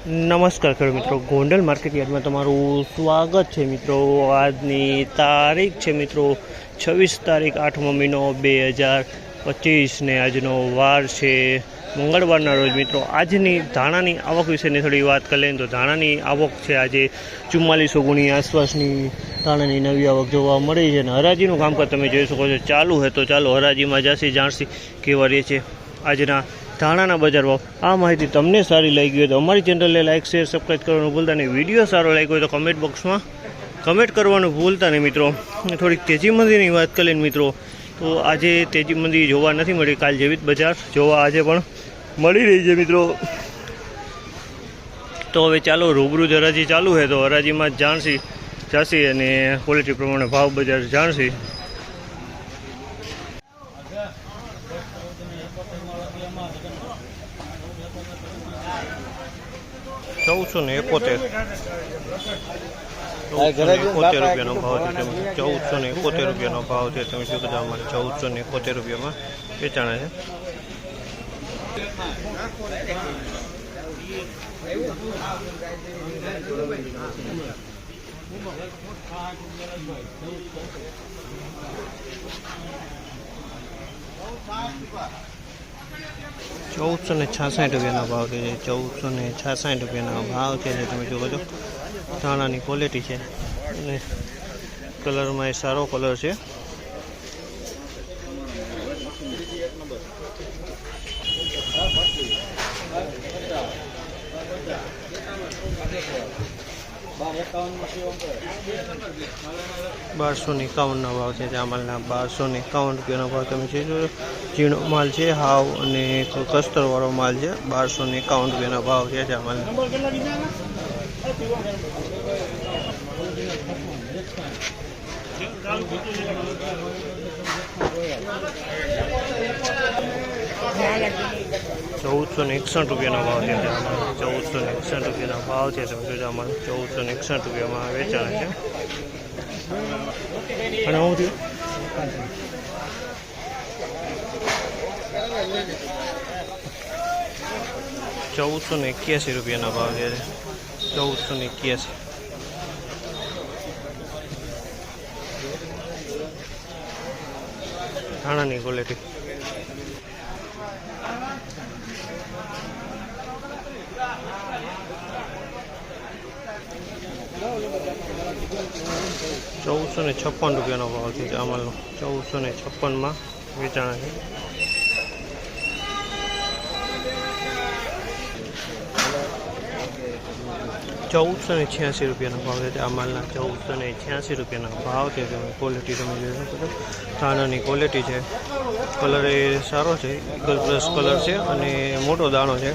નમસ્કાર ખેડૂત મિત્રો, ગોંડલ માર્કેટ યાર્ડમાં તમારું સ્વાગત છે મિત્રો. આજની તારીખ છે મિત્રો, છવ્વીસ તારીખ આઠમો મહિનો બે હજાર પચીસને આજનો વાર છે મંગળવારના રોજ મિત્રો. આજની ધાણાની આવક વિશેની થોડી વાત કરી લઈએ તો ધાણાની આવક છે આજે ચુમ્માલીસો ગુણી આસપાસની ધાણાની નવી આવક જોવા મળી છે અને હરાજીનું કામકાજ તમે જોઈ શકો છો. ચાલુ હોય તો ચાલો હરાજીમાં જાસી જાણસી કેવા રહે છે આજના ધાણાના બજાર ભાવ. આ માહિતી તમને સારી લાગી હોય તો અમારી ચેનલને લાઇક શેર સબસ્ક્રાઈબ કરવાનું ભૂલતા નહીં. વીડિયો સારો લાગ્યો હોય તો કમેન્ટ બોક્સમાં કમેન્ટ કરવાનું ભૂલતા નહીં મિત્રો. થોડીક તેજી મંદીની વાત કરીએ મિત્રો, તો આજે તેજી મંદી જોવા નથી મળી. કાલ જેવી જ બજાર જોવા આજે પણ મળી રહી છે મિત્રો. તો હવે ચાલો, રૂબરૂ જ હરાજી ચાલુ છે. તો હરાજીમાં જાણશી, જાશી અને ક્વોલિટી પ્રમાણે ભાવ બજાર જાણશી. ચૌદસો ને એકોતેર. એકોતેર રૂપિયાનો ભાવ છે તમે. ચૌદસો ને એકોતેર રૂપિયાનો ભાવ છે તમે શું કહેતા અમારે ચૌદસો ને એકોતેર રૂપિયામાં વેચાણા છે. ચૌદસો ને છાસઠ રૂપિયાના ભાવ છે ચૌદસો ને છાસઠ રૂપિયાના ભાવ છે જે તમે જુઓ છો. ધાણાની ક્વોલિટી છે. અને કલરમાં એ સારો કલર છે. બારસો ને એકાવનનો ભાવ છે ચામલના માલના બારસો ને એકાવન રૂપિયાનો ભાવ તમે છે. ઝીણો માલ છે, હાવ અને કસ્તરવાળો માલ છે, બારસો ને એકાવન રૂપિયાનો ભાવ છે આ માલના. ચૌદસો ને એકસઠ રૂપિયાનો ભાવ છે. આમાં ચૌદસો ને એકસઠ રૂપિયાનો ભાવ છે. તમે જોજો આમાં ચૌદસો ને એકસઠ રૂપિયામાં વેચાણ છે. અને હું થયું ચૌદસો ને એક્યાસી રૂપિયાના ભાવ છે. ચૌદસો ને એક્યાસી. ધાણાની ક્વોલિટી ચૌદસો ને છપ્પન રૂપિયાનો ભાવ છે જામલનો ચૌદસો ને છપ્પનમાં વેચાણ છે. ચૌદસો ને છ્યાસી રૂપિયાનો ભાવ છે આ માલના ચૌદસો ને છ્યાસી રૂપિયાના ભાવ છે તમે ક્વોલિટી તમે જોઈ શકો છો. દાણાની ક્વોલિટી છે. કલર એ સારો છે. ઇગલ પ્લસ કલર છે અને મોટો દાણો છે.